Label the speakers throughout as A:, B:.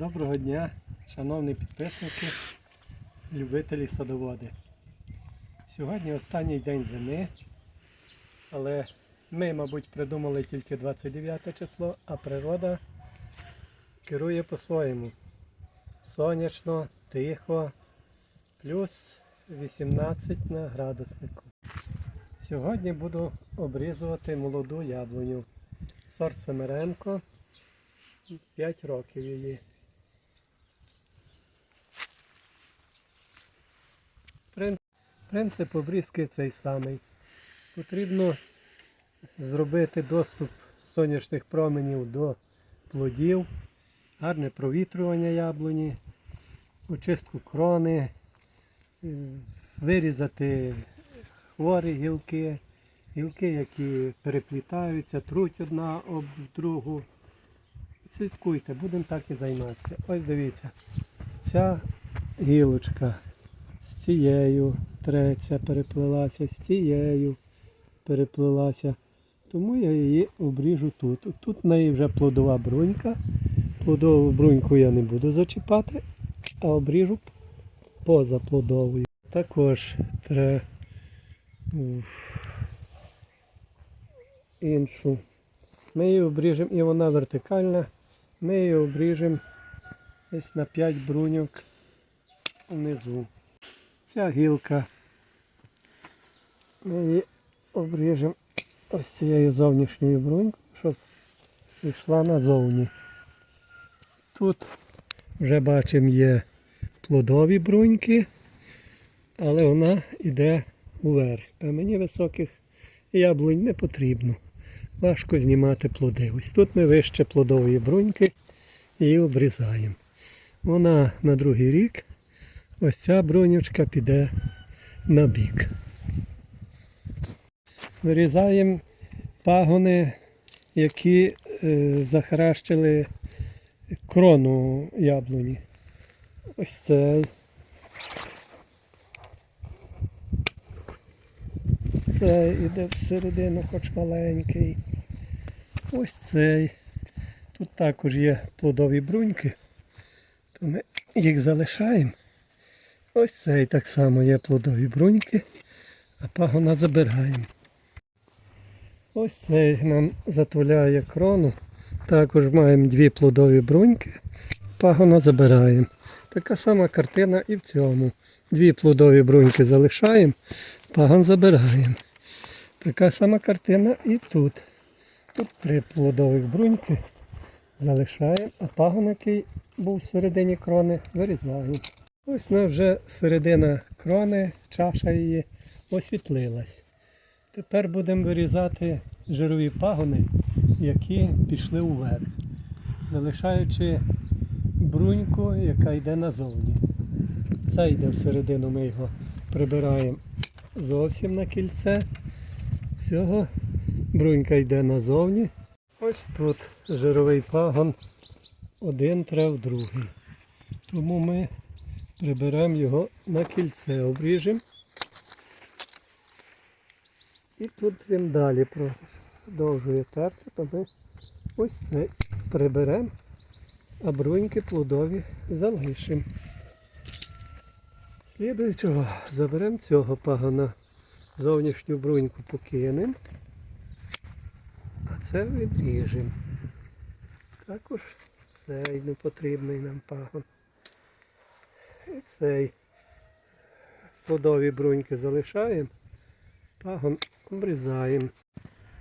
A: Доброго дня, шановні підписники, любителі садоводи. Сьогодні останній день зими, але ми, мабуть, придумали тільки 29 число, а природа керує по-своєму. Сонячно, тихо, плюс 18 на градуснику. Сьогодні буду обрізувати молоду яблуню. Сорт Семеренко. 5 років її. Принцип обрізки цей самий. Потрібно зробити доступ сонячних променів до плодів, гарне провітрювання яблуні, очистку крони, е, вирізати хворі гілки, гілки, які переплітаються, труть одна об другу. Слідкуйте, будемо так і займатися. Ось дивіться, ця гілочка з цією третя переплилася, з цією переплилася. Тому я її обріжу тут. Тут в неї вже плодова брунька. Плодову бруньку я не буду зачіпати, а обріжу поза плодовою. Також треба іншу. Ми її обріжемо і вона вертикальна. Ми її обріжемо десь на 5 бруньок внизу. Ця гілка. Ми її обріжемо ось цією зовнішньою брунькою, щоб йшла назовні. Тут вже бачимо є плодові бруньки, але вона йде уверх. А мені високих яблунь не потрібно. Важко знімати плоди. Ось тут ми вище плодової бруньки і обрізаємо. Вона на другий рік, ось ця брунючка піде на бік. Вирізаємо пагони, які е, захаращили крону яблуні. Ось цей. Цей іде всередину, хоч маленький. Ось цей. Тут також є плодові бруньки, то ми їх залишаємо. Ось цей так само є плодові бруньки, а пагона забираємо. Ось цей нам затуляє крону. Також маємо дві плодові бруньки, пагона забираємо. Така сама картина і в цьому. Дві плодові бруньки залишаємо, пагон забираємо. Така сама картина і тут. Тут три плодових бруньки залишаємо, а пагон, який був всередині крони, вирізаємо. Ось на вже середина крони, чаша її освітлилась. Тепер будемо вирізати жирові пагони, які пішли вверх, залишаючи бруньку, яка йде назовні. Це йде всередину, ми його прибираємо зовсім на кільце. Цього брунька йде назовні. Ось тут жировий пагон один трав другий. Тому ми приберемо його на кільце, обріжемо. І тут він далі продовжує терти, то ми ось це приберемо, а бруньки плодові залишимо. Слідуючого заберемо цього пагона, зовнішню бруньку покинемо, а це відріжемо. Також цей непотрібний нам пагон. Цей плодові бруньки залишаємо, пагон обрізаємо.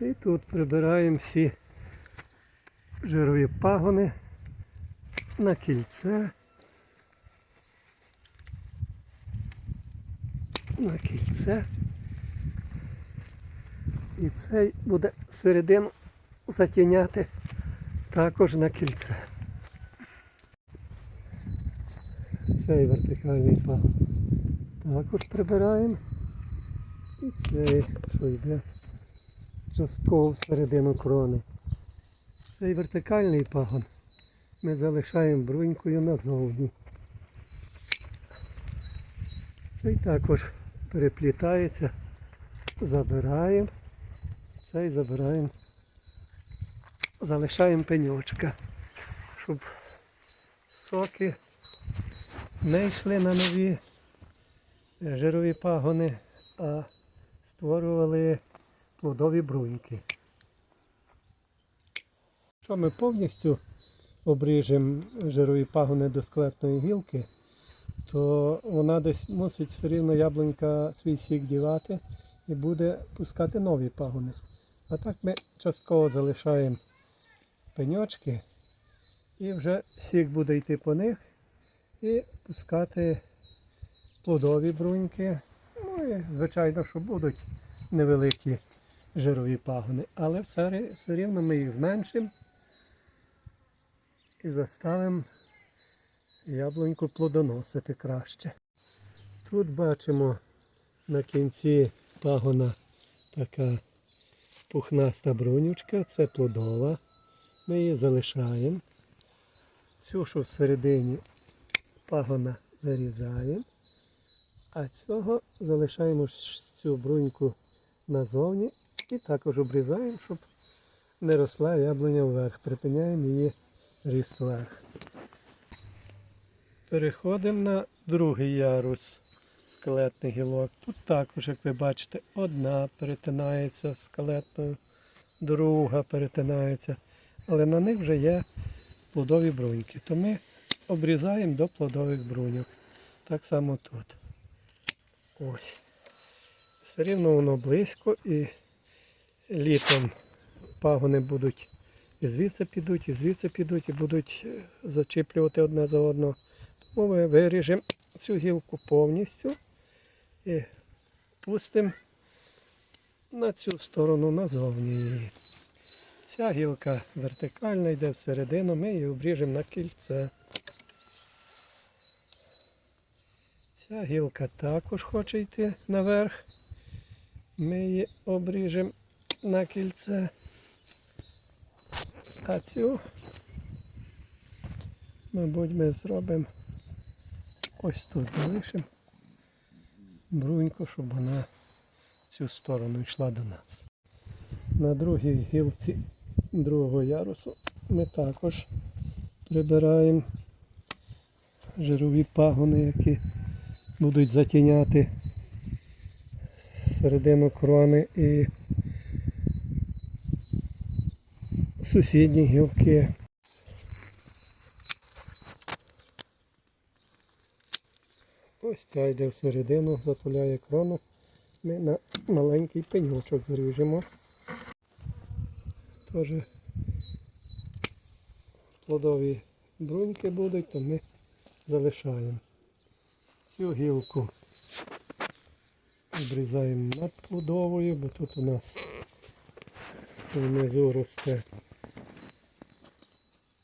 A: І тут прибираємо всі жирові пагони на кільце. На кільце. І цей буде середину затіняти також на кільце. Цей вертикальний пагон також прибираємо. І цей, що йде частково всередину крони. Цей вертикальний пагон ми залишаємо брунькою назовні. Цей також переплітається, забираємо, цей забираємо, залишаємо пеньочка, щоб соки не йшли на нові жирові пагони, а створювали плодові бруньки. Що ми повністю обріжемо жирові пагони до склетної гілки, то вона десь мусить все рівно яблунька свій сік дівати і буде пускати нові пагони. А так ми частково залишаємо пеньочки і вже сік буде йти по них і пускати плодові бруньки. Ну і звичайно, що будуть невеликі жирові пагони, але все, все рівно ми їх зменшимо і заставимо яблуньку плодоносити краще. Тут бачимо на кінці пагона така пухнаста брунючка, це плодова. Ми її залишаємо. Цю, що всередині пагона вирізаємо, а цього залишаємо цю бруньку назовні і також обрізаємо, щоб не росла яблуня вверх. Припиняємо її ріст вверх. Переходимо на другий ярус скелетних гілок. Тут також, як ви бачите, одна перетинається скелетною, друга перетинається, але на них вже є плодові бруньки. То ми обрізаємо до плодових бруньок. Так само тут. Ось. Все рівно воно близько і літом пагони будуть і звідси підуть, і звідси підуть, і будуть е, зачіплювати одне за одного. Тому ми виріжемо цю гілку повністю і пустимо на цю сторону назовні її. Ця гілка вертикальна йде всередину, ми її обріжемо на кільце. Ця гілка також хоче йти наверх. Ми її обріжемо на кільце. А цю, мабуть, ми зробимо ось тут залишимо бруньку, щоб вона в цю сторону йшла до нас. На другій гілці другого ярусу ми також прибираємо жирові пагони, які будуть затіняти середину крони і сусідні гілки. Ось ця йде всередину, затуляє крону. Ми на маленький пеньочок зріжемо. Теж плодові бруньки будуть, то ми залишаємо. Цю гілку обрізаємо над плодовою, бо тут у нас внизу росте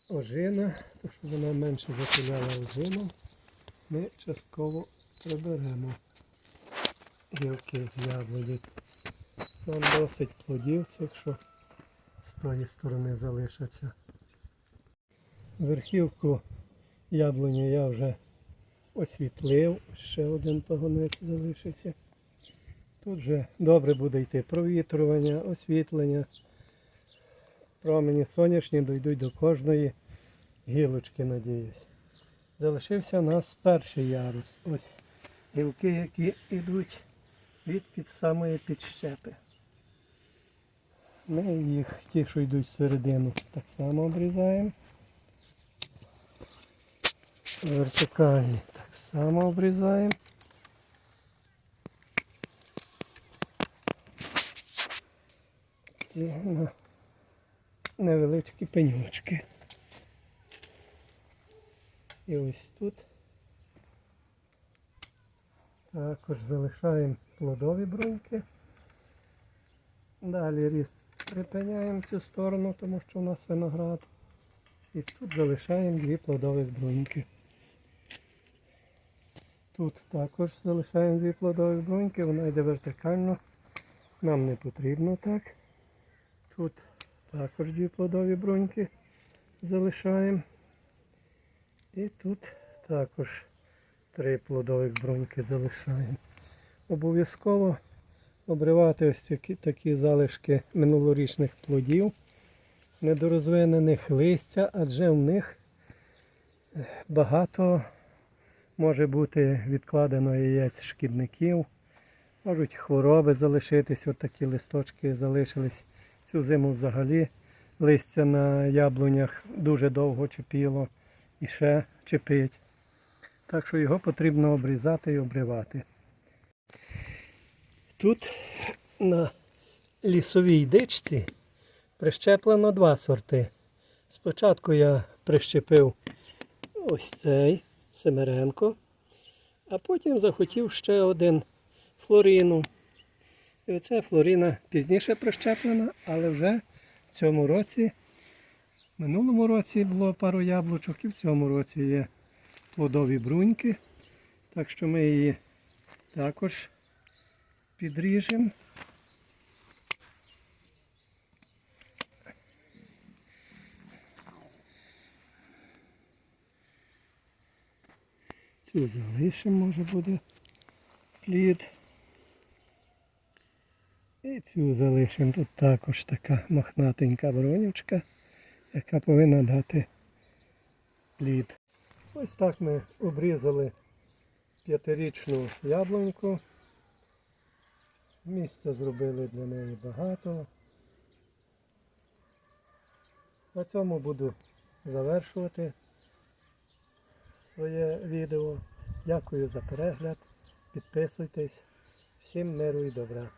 A: ожина, то щоб вона менше затуляла ожину, ми частково приберемо гілки з яблуні. Нам досить плодів цих, що з тої сторони залишаться. Верхівку яблуні я вже освітлив, ще один пагонець залишився. Тут вже добре буде йти провітрювання, освітлення. Промені сонячні дійдуть до кожної гілочки, надіюсь. Залишився у нас перший ярус. Ось гілки, які йдуть від під самої підщепи. Ми їх, ті, що йдуть всередину, так само обрізаємо. Вертикальні так само обрізаємо. Ці на невеличкі пеньочки. І ось тут також залишаємо плодові бруньки. Далі ріст припиняємо цю сторону, тому що у нас виноград. І тут залишаємо дві плодові бруньки. Тут також залишаємо дві плодові бруньки, вона йде вертикально. Нам не потрібно так. Тут також дві плодові бруньки залишаємо. І тут також три плодових бруньки залишаємо. Обов'язково обривати ось такі, такі залишки минулорічних плодів, недорозвинених листя, адже в них Багато може бути відкладено яєць шкідників, можуть хвороби залишитись, от такі листочки залишились. Цю зиму взагалі листя на яблунях дуже довго чепіло і ще чепить. Так що його потрібно обрізати і обривати. Тут на лісовій дичці прищеплено два сорти. Спочатку я прищепив ось цей Семеренко, а потім захотів ще один Флорину. І оця Флорина пізніше прищеплена, але вже в цьому році, в минулому році було пару яблучок, і в цьому році є плодові бруньки. Так що ми її також підріжемо. Цю залишимо, може буде плід. І цю залишимо. Тут також така мохнатенька бронючка, яка повинна дати плід. Ось так ми обрізали п'ятирічну яблуньку. Місця зробили для неї багато. На цьому буду завершувати своє відео. Дякую за перегляд. Підписуйтесь. Всім миру і добра.